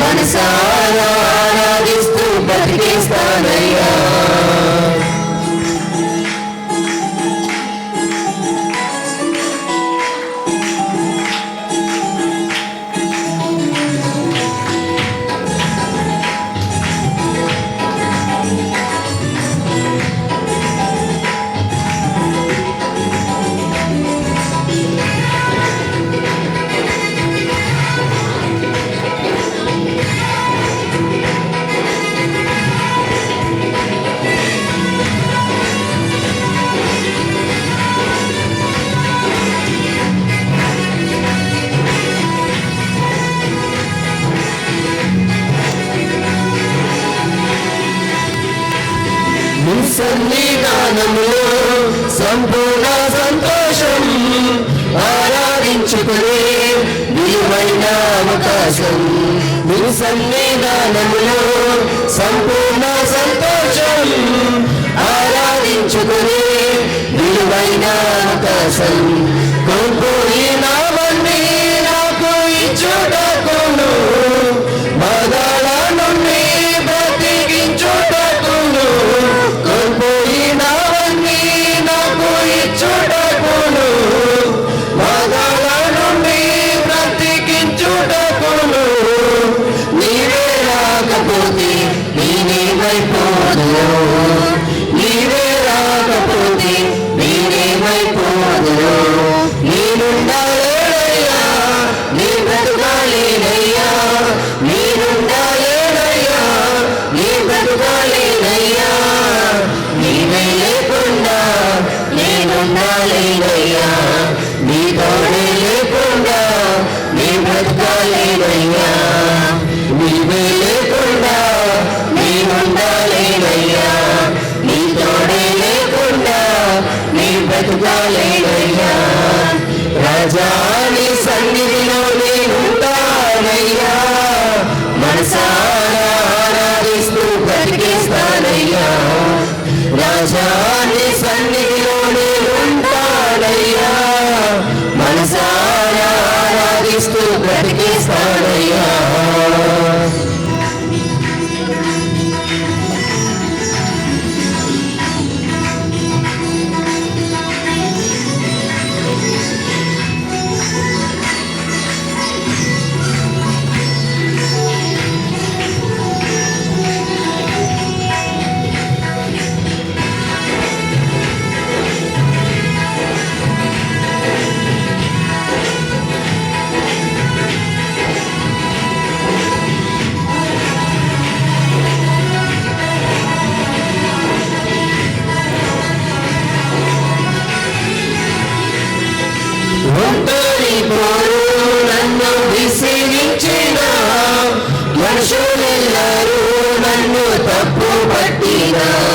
మనసా సంపూర్ణ సంతోషం ఆరాధించుకునే విలువైన అవకాశం. మీ సన్నిధానములో సంపూర్ణ సంతోషం ఆరాధించుకునే విలువైన అవకాశం. కోల్పోయినా Thank you. క్రీస్తు బ్రతికిస్తానయ్యా Yeah.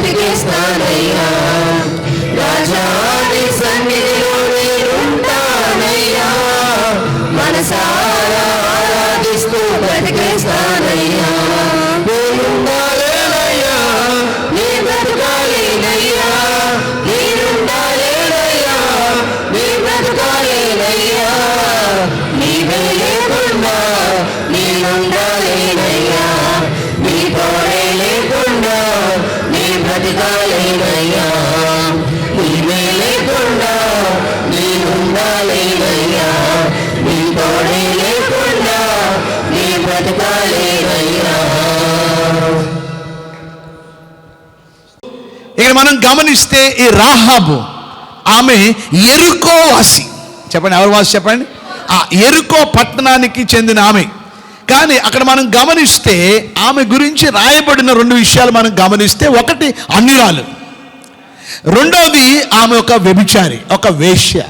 ఆరాధిస్తూ స్నానయ్యా మనం గమనిస్తే ఈ రాహాబు ఆమె ఎరుకో వాసి. చెప్పండి ఎవరు వాసి చెప్పండి? ఆ ఎరుకో పట్టణానికి చెందిన ఆమె. కానీ అక్కడ మనం గమనిస్తే ఆమె గురించి రాయబడిన రెండు విషయాలు మనం గమనిస్తే ఒకటి అన్యురాలు. రెండవది ఆమె ఒక వ్యభిచారి ఒక వేష్య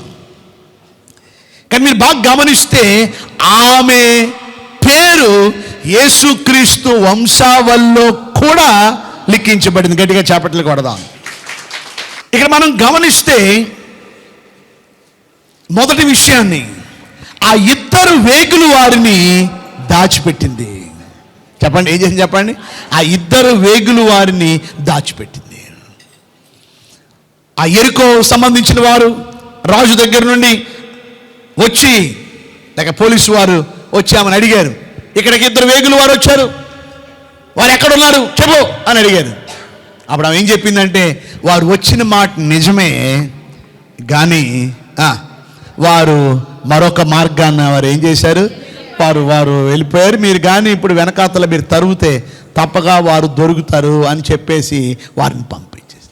కానీ మీరు బాగా గమనిస్తే ఆమె పేరు యేసుక్రీస్తు వంశావల్లో కూడా లిఖించబడింది. గట్టిగా చేపట్లు కొడదాం. ఇక్కడ మనం గమనిస్తే మొదటి విషయాన్ని ఆ ఇద్దరు వేగులు వారిని దాచిపెట్టింది. చెప్పండి ఏం చేసింది చెప్పండి? ఆ ఇద్దరు వేగులు వారిని దాచిపెట్టింది. ఆ ఎరుకో సంబంధించిన వారు రాజు దగ్గర నుండి వచ్చి లేక పోలీసు వారు వచ్చి ఆమెను అడిగారు. ఇక్కడికి ఇద్దరు వేగులు వారు వచ్చారు. వారు ఎక్కడున్నారు? చెప్పు అని అడిగారు. అప్పుడు ఆమె ఏం చెప్పిందంటే వారు వచ్చిన మాట నిజమే కానీ వారు మరొక మార్గాన్ని వారు ఏం చేశారు? వారు వారు వెళ్ళిపోయారు. మీరు కానీ ఇప్పుడు వెనకాతల మీరు తరుగుతే తప్పగా వారు దొరుకుతారు అని చెప్పేసి వారిని పంపించేసి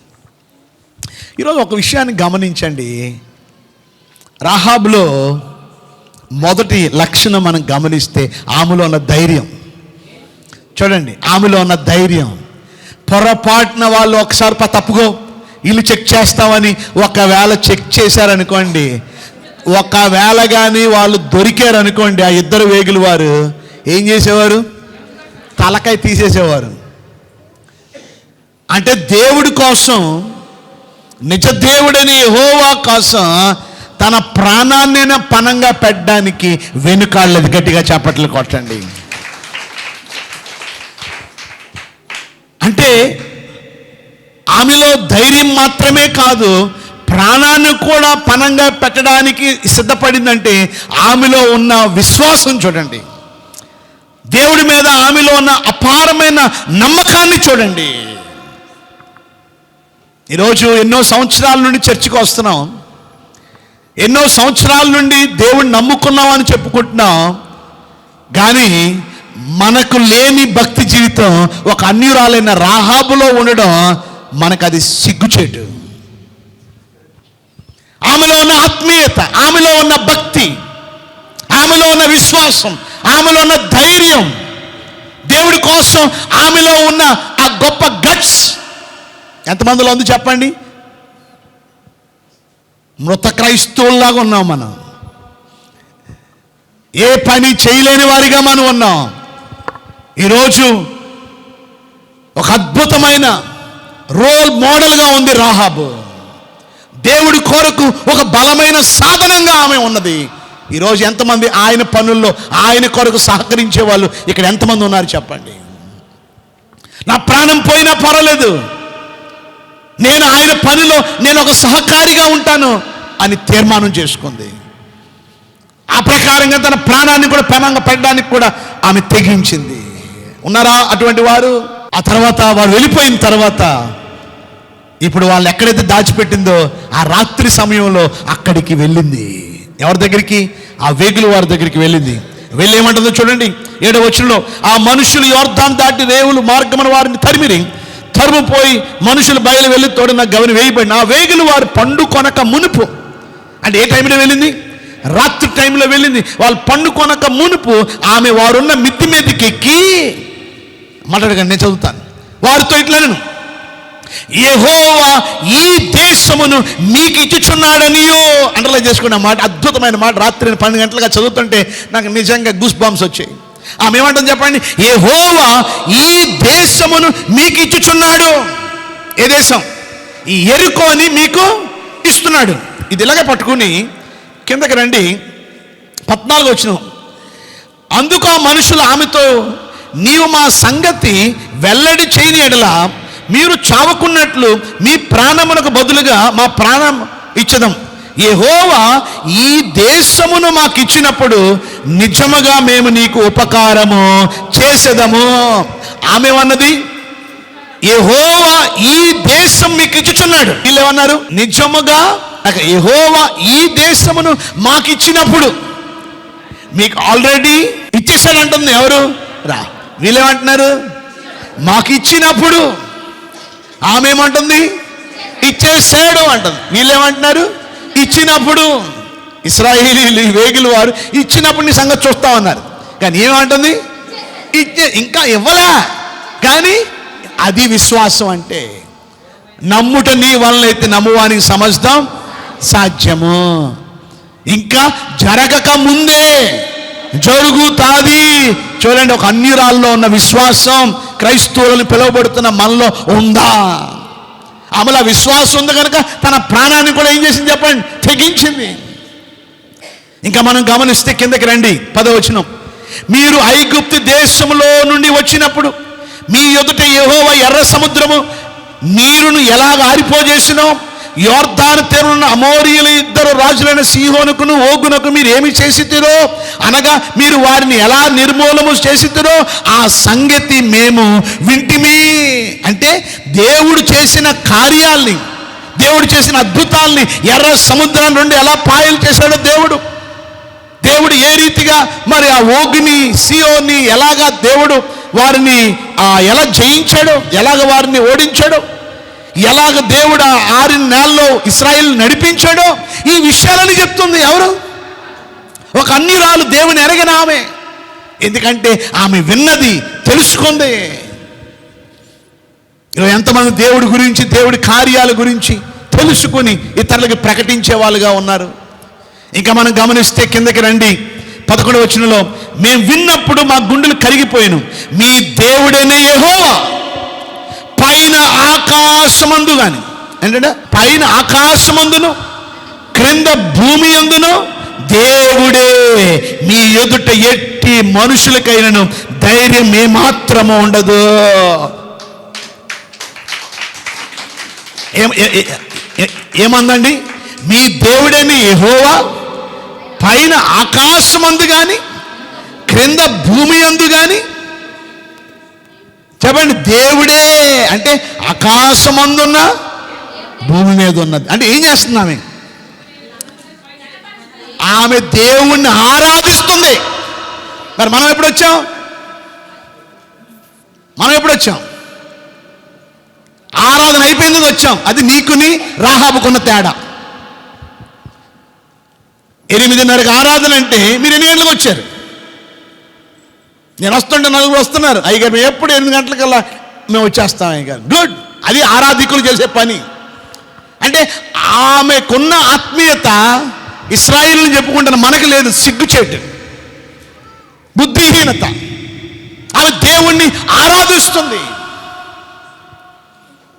ఈరోజు ఒక విషయాన్ని గమనించండి. రాహాబులో మొదటి లక్షణం మనం గమనిస్తే ఆమెలో ఉన్న ధైర్యం. చూడండి ఆమెలో ఉన్న ధైర్యం. పొరపాటున వాళ్ళు ఒకసారి ప- తప్పుకో. ఇల్లు చెక్ చేస్తామని ఒకవేళ చెక్ చేశారనుకోండి ఒకవేళ కానీ వాళ్ళు దొరికారు అనుకోండి ఆ ఇద్దరు వేగులు వారు ఏం చేసేవారు? తలకాయ తీసేసేవారు. అంటే దేవుడి కోసం నిజ దేవుడని హోవా కోసం తన ప్రాణాన్నైనా పనంగా పెట్టడానికి వెనుకాళ్ళది గట్టిగా చేపట్లు కొట్టండి. అంటే ఆమెలో ధైర్యం మాత్రమే కాదు ప్రాణాన్ని కూడా పనంగా పెట్టడానికి సిద్ధపడిందంటే ఆమెలో ఉన్న విశ్వాసం చూడండి. దేవుడి మీద ఆమెలో ఉన్న అపారమైన నమ్మకాన్ని చూడండి. ఈరోజు ఎన్నో సంవత్సరాల నుండి చర్చికి వస్తున్నాం. ఎన్నో సంవత్సరాల నుండి దేవుడిని నమ్ముకున్నాం అని చెప్పుకుంటున్నాం. కానీ మనకు లేని భక్తి జీవితం ఒక అన్యురాలైన రాహాబులో ఉండడం మనకు అది సిగ్గుచేటు. ఆమెలో ఉన్న ఆత్మీయత ఆమెలో ఉన్న భక్తి ఆమెలో ఉన్న విశ్వాసం ఆమెలో ఉన్న ధైర్యం దేవుడి కోసం ఆమెలో ఉన్న ఆ గొప్ప గట్స్. ఎంతమందిలో ఉంది చెప్పండి? మృత క్రైస్తవుల్లాగా ఉన్నాం మనం. ఏ పని చేయలేని వారిగా మనం ఉన్నాం. ఈరోజు ఒక అద్భుతమైన రోల్ మోడల్గా ఉంది రాహాబు. దేవుడి కొరకు ఒక బలమైన సాధనంగా ఆమె ఉన్నది. ఈరోజు ఎంతమంది ఆయన పనుల్లో ఆయన కొరకు సహకరించే వాళ్ళు ఇక్కడ ఎంతమంది ఉన్నారు చెప్పండి. నా ప్రాణం పోయినా పర్వాలేదు. నేను ఆయన పనిలో నేను ఒక సహకారిగా ఉంటాను అని తీర్మానం చేసుకుంది. ఆ ప్రకారంగా తన ప్రాణాన్ని కూడా పెనంగా పెట్టడానికి కూడా ఆమె తెగించింది. ఉన్నారా అటువంటి వారు? ఆ తర్వాత వారు వెళ్ళిపోయిన తర్వాత ఇప్పుడు వాళ్ళు ఎక్కడైతే దాచిపెట్టిందో ఆ రాత్రి సమయంలో అక్కడికి వెళ్ళింది. ఎవరి దగ్గరికి? ఆ వేగులు వారి దగ్గరికి వెళ్ళింది. వెళ్ళేమంటుందో చూడండి. ఏడవ వచ్చినలో ఆ మనుషులు యోర్ధాన్ దాటి రేవులు మార్గమున వారిని తరిమిరి. తరుముపోయి మనుషులు బయలు వెళ్ళి తోడిన గవని వేయబడిన ఆ వేగులు వారు పండు కొనక మునుపు. అంటే ఏ టైంలో వెళ్ళింది? రాత్రి టైంలో వెళ్ళింది. వాళ్ళు పండు కొనక మునుపు ఆమె వారున్న మిద్ది మీదకి ఎక్కి మాట్లాడకండి నేను చదువుతాను. వారితో ఇట్లా నేను. యెహోవా ఈ దేశమును మీకు ఇచ్చుచున్నాడనియో అండర్లైన్ చేసుకున్న మాట అద్భుతమైన మాట. రాత్రి నేను పన్నెండు గంటలుగా చదువుతుంటే నాకు నిజంగా గూస్ బాంబ్స్ వచ్చాయి. ఆమె ఏమంటుంది చెప్పండి? యెహోవా ఈ దేశమును మీకు ఇచ్చుచున్నాడు. ఏ దేశం? ఈ ఎరుకోని మీకు ఇస్తున్నాడు. ఇది ఇలాగే పట్టుకుని కిందకి రండి. పద్నాలుగు వచ్చిన అందుకు ఆ మనుషులు ఆమెతో నీవు మా సంగతి వెల్లడి చేయని ఎడల మీరు చావకున్నట్లు మీ ప్రాణమునకు బదులుగా మా ప్రాణం ఇచ్చదాం. యెహోవా ఈ దేశమును మాకు ఇచ్చినప్పుడు నిజముగా మేము నీకు ఉపకారము చేసేదము. ఆమె అన్నది యెహోవా ఈ దేశం మీకు ఇచ్చుచున్నాడు వీళ్ళు ఏమన్నారు? నిజముగా నాకు ఈ దేశమును మాకు ఇచ్చినప్పుడు మీకు ఆల్రెడీ ఇచ్చేసాడంటుంది ఎవరు? రా. వీళ్ళేమంటున్నారు? మాకు ఇచ్చినప్పుడు ఆమె ఏమంటుంది ఇచ్చేసాడు అంటుంది. వీళ్ళేమంటున్నారు? ఇచ్చినప్పుడు. ఇస్రాయేలీ వేగులు వారు ఇచ్చినప్పుడు నీ సంగతి చూస్తా ఉన్నారు కానీ ఏమంటుంది? ఇచ్చే ఇంకా ఇవ్వలే. కానీ అది విశ్వాసం అంటే నమ్ముట నీ వలనైతే నమ్మువానికి సమస్తం సాధ్యము. ఇంకా జరగక ముందే జరుగుతాది. చూడండి ఒక అన్యురాల్లో ఉన్న విశ్వాసం క్రైస్తవులను పిలువబడుతున్న మనలో ఉందా? ఆమెలో విశ్వాసం ఉంది కనుక తన ప్రాణాన్ని కూడా ఏం చేసింది చెప్పండి? తెగించింది. ఇంకా మనం గమనిస్తే కిందకి రండి పదవచనం మీరు ఐగుప్తు దేశంలో నుండి వచ్చినప్పుడు మీ ఎదుట యహోవ ఎర్ర సముద్రము నీరును ఎలాగ ఆరిపోజేసినో యోర్ధాను తెరున్న అమోరియులు ఇద్దరు రాజులైన సీహోనుకును ఓగునకు మీరు ఏమి చేసితిరో? అనగా మీరు వారిని ఎలా నిర్మూలము చేసితిరో ఆ సంగతి మేము వింటిమి. అంటే దేవుడు చేసిన కార్యాల్ని దేవుడు చేసిన అద్భుతాల్ని ఎర్ర సముద్రం నుండి ఎలా పాయలు చేశాడో దేవుడు? దేవుడు ఏ రీతిగా మరి ఆ ఓగుని సియోని ఎలాగా దేవుడు వారిని ఆ ఎలా జయించాడో ఎలాగ వారిని ఓడించాడో? ఎలాగ దేవుడు ఆ ఆరు నెలల్లో ఇస్రాయిల్ నడిపించాడో ఈ విషయాలని చెప్తుంది ఎవరు? ఒక అన్యురాలు దేవుని ఎరగిన ఆమె. ఎందుకంటే ఆమె విన్నది తెలుసుకుంది. ఈరోజు ఎంతమంది దేవుడి గురించి దేవుడి కార్యాల గురించి తెలుసుకుని ఇతరులకు ప్రకటించే వాళ్ళుగా ఉన్నారు. ఇంకా మనం గమనిస్తే కిందకి రండి. పదకొండు వచ్చినలో మేము విన్నప్పుడు మా గుండెలు కరిగిపోయాను. మీ దేవుడనే యహోవా పైన ఆకాశమందు కానీ ఏంటంటే పైన ఆకాశమందును క్రింద భూమి అందును దేవుడే మీ ఎదుట ఎట్టి మనుషులకైనను ధైర్యం ఏమాత్రము ఉండదు. ఏమందండి? మీ దేవుడని యెహోవా పైన ఆకాశమందు కానీ క్రింద భూమి అందు కానీ చెప్పండి దేవుడే అంటే ఆకాశమందున్న భూమి మీద ఉన్నది అంటే ఏం చేస్తుంది ఆమె? ఆమె దేవుణ్ణి ఆరాధిస్తుంది. మరి మనం ఎప్పుడు వచ్చాం? మనం ఎప్పుడు వచ్చాం? ఆరాధన అయిపోయింది వచ్చాం. అది నీకుని రాహాబుకున్న తేడా. ఎనిమిదిన్నరకు ఆరాధన అంటే మీరు ఎన్ని గంటలకు వచ్చారు? నేను వస్తుంటే నలుగురు వస్తున్నారు. అయ్యగారు మేము ఎప్పుడు ఎనిమిది గంటలకల్లా మేము వచ్చేస్తాం అయ్యగారు గుడ్ అది ఆరాధికులు చేసే పని. అంటే ఆమెకున్న ఆత్మీయత ఇస్రాయిల్ని చెప్పుకుంటున్న మనకు లేదు సిగ్గుచేటు. బుద్ధిహీనత. ఆమె దేవుణ్ణి ఆరాధిస్తుంది.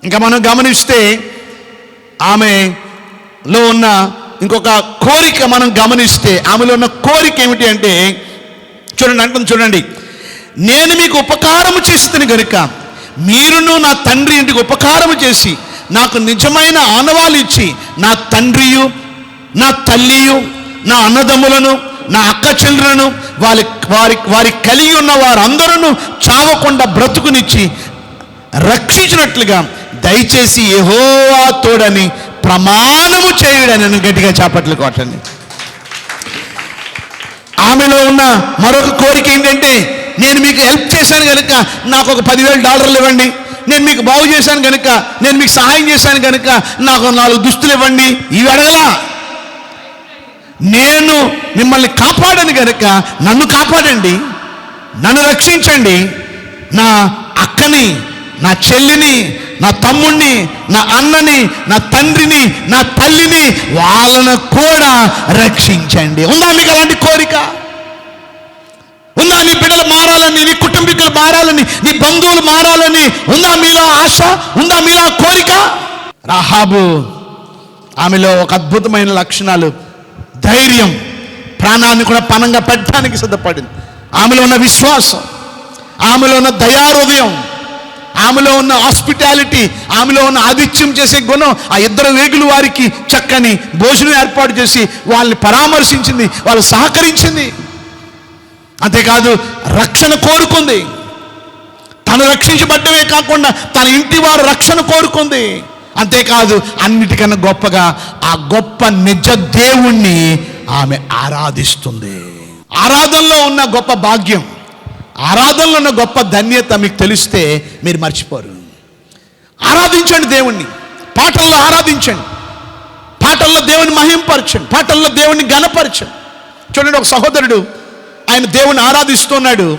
ఇంకా మనం గమనిస్తే ఆమెలో ఉన్న ఇంకొక కోరిక మనం గమనిస్తే ఆమెలో ఉన్న కోరిక ఏమిటి అంటే చూడండి అంటుంది చూడండి. నేను మీకు ఉపకారము చేస్తుంది గనుక మీరును నా తండ్రి ఇంటికి ఉపకారము చేసి నాకు నిజమైన ఆనవాలు ఇచ్చి నా తండ్రియు నా తల్లియు నా అన్నదమ్ములను నా అక్క చెల్లెలను వారి వారి వారి కలిగి ఉన్న వారందరూ చావకుండా బ్రతుకునిచ్చి రక్షించినట్లుగా దయచేసి యెహోవా తోడని ప్రమాణము చేయుడని గట్టిగా చేపట్లు కొట్టండి. ఆమెలో ఉన్న మరొక కోరిక ఏంటంటే నేను మీకు హెల్ప్ చేశాను కనుక నాకు ఒక పదివేల డాలర్లు ఇవ్వండి. నేను మీకు బాగు చేశాను కనుక నేను మీకు సహాయం చేశాను కనుక నాకు నాలుగు దుస్తులు ఇవ్వండి. ఇవి అడగలా. నేను మిమ్మల్ని కాపాడను కనుక నన్ను కాపాడండి. నన్ను రక్షించండి. నా అక్కని నా చెల్లిని నా తమ్ముణ్ణి నా అన్నని నా తండ్రిని నా తల్లిని వాళ్ళను కూడా రక్షించండి. ఉందా మీకు అలాంటి కోరిక? ఉందా నీ మారాలని నీ కుటుంబీకులు మారాలని నీ బంధువులు మారాలని ఉందా మీలో ఆశ ఉందా మీలో కోరిక? రాహాబు ఆమెలో ఒక అద్భుతమైన లక్షణాలు. ధైర్యం ప్రాణాన్ని కూడా పణంగా పెట్టడానికి సిద్ధపడింది. ఆమెలో ఉన్న విశ్వాసం ఆమెలో ఉన్న దయాహృదయం ఆమెలో ఉన్న హాస్పిటాలిటీ ఆమెలో ఉన్న ఆతిథ్యం చేసే గుణం ఆ ఇద్దరు వేగులు వారికి చక్కని భోజనం ఏర్పాటు చేసి వాళ్ళని పరామర్శించింది వాళ్ళు సహకరించింది. అంతేకాదు రక్షణ కోరుకుంది. తను రక్షించబడ్డమే కాకుండా తన ఇంటి వారు రక్షణ కోరుకుంది. అంతేకాదు అన్నిటికన్నా గొప్పగా ఆ గొప్ప నిజ దేవుణ్ణి ఆమె ఆరాధిస్తుంది. ఆరాధనలో ఉన్న గొప్ప భాగ్యం ఆరాధనలో ఉన్న గొప్ప ధన్యత మీకు తెలిస్తే మీరు మర్చిపోరు. ఆరాధించండి దేవుణ్ణి పాటల్లో ఆరాధించండి. పాటల్లో దేవుని మహింపరచండి పాటల్లో దేవుని గణపరచండి చూడండి ఒక సహోదరుడు ఆయన దేవుని ఆరాధిస్తున్నాడు.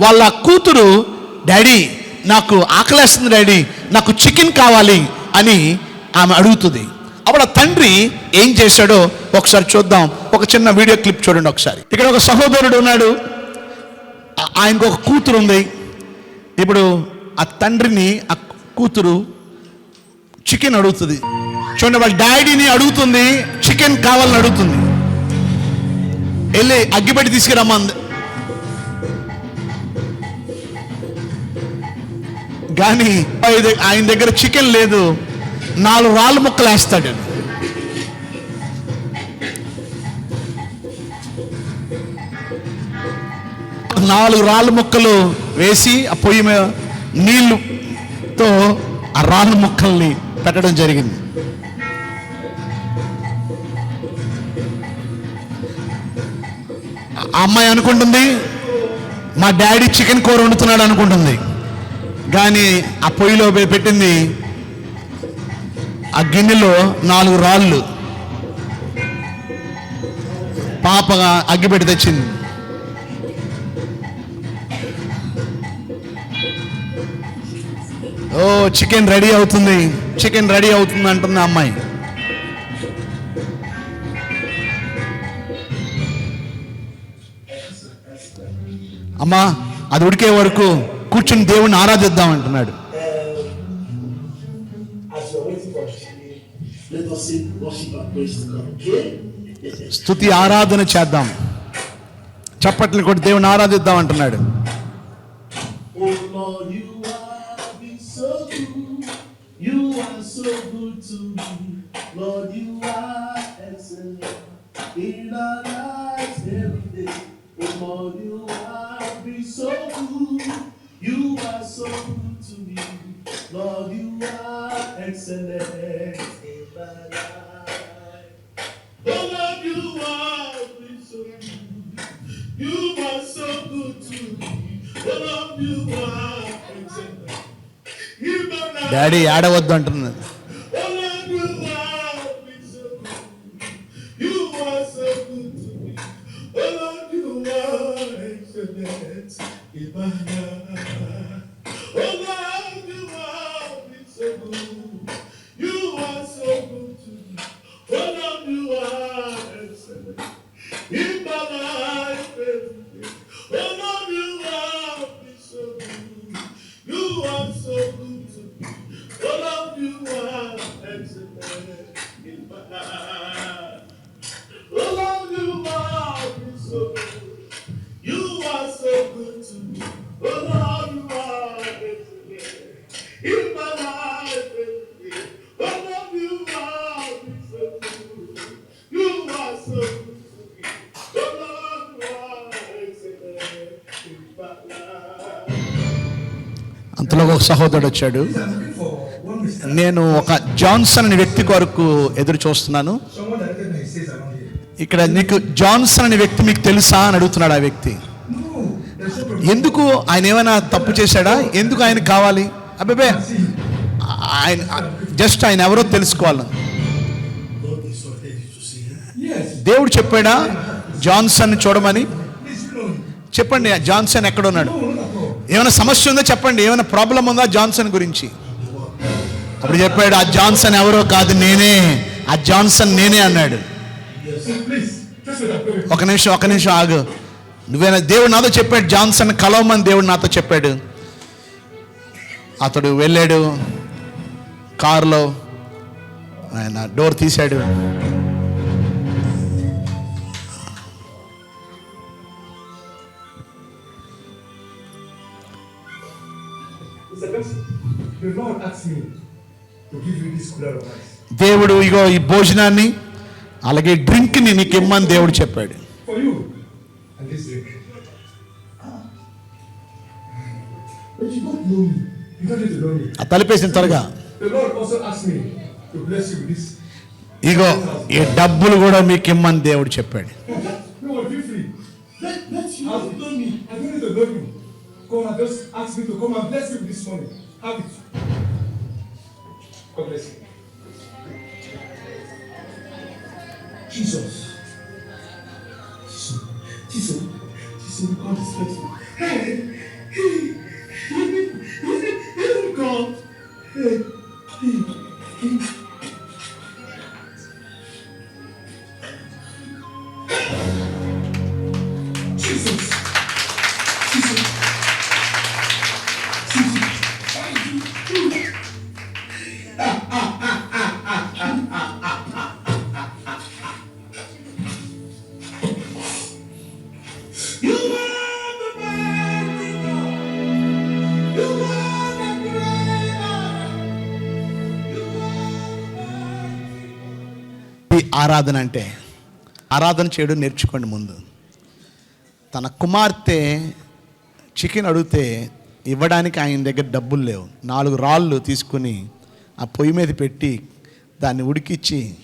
వాళ్ళ కూతురు డాడీ నాకు ఆకలేస్తుంది డాడీ నాకు చికెన్ కావాలి అని ఆమె అడుగుతుంది. అప్పుడు ఆ తండ్రి ఏం చేశాడో ఒకసారి చూద్దాం. ఒక చిన్న వీడియో క్లిప్ చూడండి ఒకసారి. ఇక్కడ ఒక సహోదరుడు ఉన్నాడు. ఆయనకు ఒక కూతురు ఉంది. ఇప్పుడు ఆ తండ్రిని ఆ కూతురు చికెన్ అడుగుతుంది. చూడండి వాళ్ళ డాడీని అడుగుతుంది చికెన్ కావాలని అడుగుతుంది. వెళ్ళి అగ్గిపెట్టి తీసుకురమ్మంది. కానీ ఆయన- దగ్గర చికెన్ లేదు. నాలుగు రాళ్ళు ముక్కలు వేస్తాడు. నాలుగు రాళ్ళ ముక్కలు వేసి ఆ పొయ్యి మీద నీళ్ళుతో ఆ రాళ్ళు ముక్కల్ని పెట్టడం జరిగింది. ఆ అమ్మాయి అనుకుంటుంది మా డాడీ చికెన్ కూర వండుతున్నాడు అనుకుంటుంది. కానీ ఆ పొయ్యిలో పెట్టింది ఆ గిన్నెలో నాలుగు రాళ్ళు. పాపగా అగ్గిపెట్టి తెచ్చింది. ఓ చికెన్ రెడీ అవుతుంది చికెన్ రెడీ అవుతుంది అంటుంది ఆ అమ్మాయి. అమ్మా అది ఉడికే వరకు కూర్చుని దేవుణ్ణి ఆరాధిద్దాం అంటున్నాడు. స్థుతి ఆరాధన చేద్దాం. చప్పట్లు కూడా దేవుని ఆరాధిద్దాం అంటున్నాడు. You so good. You are so good to me. Lord, you are excellent in my life. Oh, Lord, you are been so good. You are so good to me. Oh, Lord, you are excellent. in my life. Daddy ఆడవద్దు అంటున్నది అంతలో ఒక సహోదరుడు వచ్చాడు. నేను ఒక Johnson అనే వ్యక్తి కొరకు ఎదురు చూస్తున్నాను. ఇక్కడ నీకు జాన్సన్ అనే వ్యక్తి మీకు తెలుసా అని అడుగుతున్నాడు ఆ వ్యక్తి. ఎందుకు ఆయన ఏమైనా తప్పు చేశాడా? ఎందుకు ఆయన కావాలి? అబ్బాబే ఆయన జస్ట్ ఆయన ఎవరో తెలుసుకోవాలి. దేవుడు చెప్పాడా? జాన్సన్ చూడమని. చెప్పండి జాన్సన్ ఎక్కడ ఉన్నాడు? ఏమైనా సమస్య ఉందో చెప్పండి? ఏమైనా ప్రాబ్లం ఉందా జాన్సన్ గురించి? అప్పుడు చెప్పాడు ఆ జాన్సన్ ఎవరో కాదు నేనే. ఆ జాన్సన్ నేనే అన్నాడు. ఒక నిమిషం ఒక నిమిషం ఆగు. నువ్వేనా దేవుడు నాతో చెప్పాడు జాన్సన్ కలవమని దేవుడు నాతో చెప్పాడు. అతడు వెళ్ళాడు కారులో ఆయన డోర్ తీశాడు. దేవుడు ఇగో ఈ భోజనాన్ని అలాగే డ్రింక్ని నీకు ఇమ్మని దేవుడు చెప్పాడు. తలిపేసిన త్వరగా. ఇగో ఈ డబ్బులు కూడా మీకు ఇమ్మని దేవుడు చెప్పాడు. Aviso. Comece. Jesus. Jesus. Jesus. Jesus, Jesus. is. Hey! ఆరాధన అంటే ఆరాధన చేయడం నేర్చుకోండి ముందు. తన కుమార్తె చికెన్ అడిగితే ఇవ్వడానికి ఆయన దగ్గర డబ్బులు లేవు. నాలుగు రాళ్ళు తీసుకుని ఆ పొయ్యి మీద పెట్టి దాన్ని ఉడికిచ్చి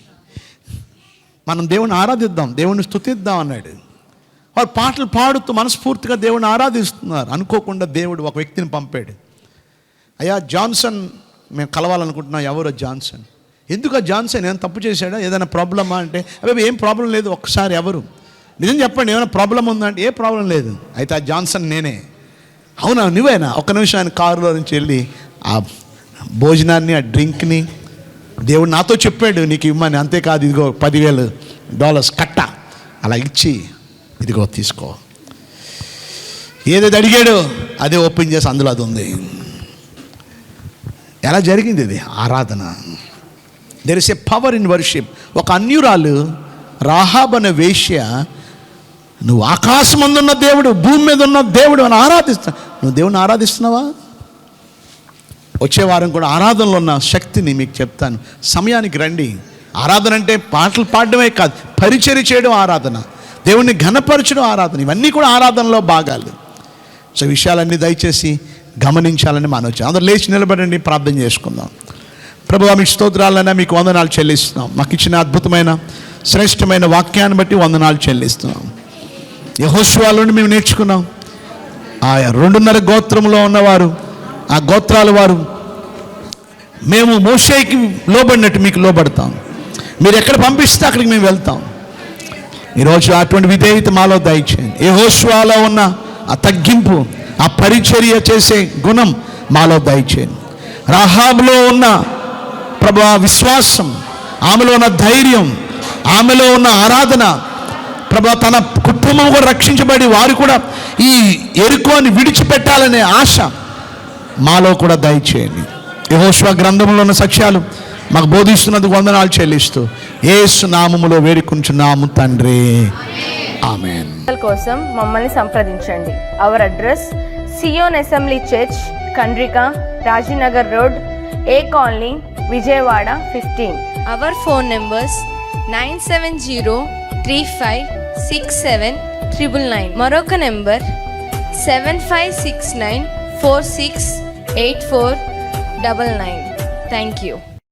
మనం దేవుని ఆరాధిద్దాం దేవుని స్థుతిద్దాం అన్నాడు. వారు పాటలు పాడుతూ మనస్ఫూర్తిగా దేవుని ఆరాధిస్తున్నారు. అనుకోకుండా దేవుడు ఒక వ్యక్తిని పంపాడు. అయ్యా జాన్సన్ మేము కలవాలనుకుంటున్నాం. ఎవరో జాన్సన్? ఎందుకు ఆ జాన్సన్ ఏమైనా తప్పు చేశాడా? ఏదైనా ప్రాబ్లమా అంటే అబ్బాయి ఏం ప్రాబ్లం లేదు ఒక్కసారి ఎవరు? నిజం చెప్పండి ఏమైనా ప్రాబ్లం ఉందా అంటే ఏ ప్రాబ్లం లేదు. అయితే ఆ జాన్సన్ నేనే. అవునా నువ్వేనా? ఒక్క నిమిషం ఆయన కారులో నుంచి వెళ్ళి ఆ భోజనాన్ని ఆ డ్రింక్ని దేవుడు నాతో చెప్పాడు నీకు ఇమ్మని అంతేకాదు ఇదిగో పదివేలు డాలర్స్ కట్ట. అలా ఇచ్చి ఇదిగో తీసుకో. ఏదైతే అడిగాడో? అదే ఓపెన్ చేసి అందులో అది ఉంది. ఎలా జరిగింది ఇది? ఆరాధన. There is a power in worship ఒక అన్యురాలు రాహాబ్ అనే వేష్య నువ్వు ఆకాశం ఉన్న దేవుడు భూమి మీద ఉన్న దేవుడు అని ఆరాధిస్తా నువ్వు దేవుని ఆరాధిస్తున్నావా? వచ్చే వారం కూడా ఆరాధనలో ఉన్న శక్తిని మీకు చెప్తాను. సమయానికి రండి. ఆరాధన అంటే పాటలు పాడడమే కాదు పరిచర్య చేయడం ఆరాధన. దేవుణ్ణి ఘనపరచడం ఆరాధన. ఇవన్నీ కూడా ఆరాధనలో భాగాలు. సో విషయాలన్నీ దయచేసి గమనించాలని మనవచ్చు అందరూ లేచి నిలబడండి ప్రార్థన చేసుకుందాం. ప్రభు మీకు స్తోత్రాలైనా మీకు వందనాలు చెల్లిస్తున్నాం. మాకు ఇచ్చిన అద్భుతమైన శ్రేష్టమైన వాక్యాన్ని బట్టి వందనాలు చెల్లిస్తున్నాం. యహోశ్వాల నుండి మేము నేర్చుకున్నాం. ఆ రెండున్నర గోత్రంలో ఉన్నవారు ఆ గోత్రాల వారు మేము మోసేకి లోబడినట్టు మీకు లోబడతాం. మీరు ఎక్కడ పంపిస్తే అక్కడికి మేము వెళ్తాం. ఈరోజు అటువంటి విధేయత మాలో దయచేయండి. ఏ ఉన్న ఆ తగ్గింపు ఆ పరిచర్య చేసే గుణం మాలో దయచేయండి. రాహాబులో ఉన్న ప్రభా విశ్వాసం ఆమెలో ఉన్న ధైర్యం ఆమెలో ఉన్న ఆరాధన ప్రభా తన కుటుంబం కూడా రక్షించబడి వారు కూడా ఈ ఎరుకోని విడిచిపెట్టాలనే ఆశ మాలో కూడా దయచేయండి. యహోశ్వ గ్రంథంలో ఉన్న సత్యాలు మాకు బోధిస్తున్నందుకు వందనాలు చెల్లిస్తూ ఏసు నామములో వేడుకుంటున్నాము తండ్రి. ఆమెన్. కోసం మమ్మల్ని సంప్రదించండి. Our address Zion assembly church Kandrika Rajinagar road A colony Vijayawada fifteen our phone numbers nine seven zero three five six seven triple nine మరొక number seven five six nine four six eight four double nine thank you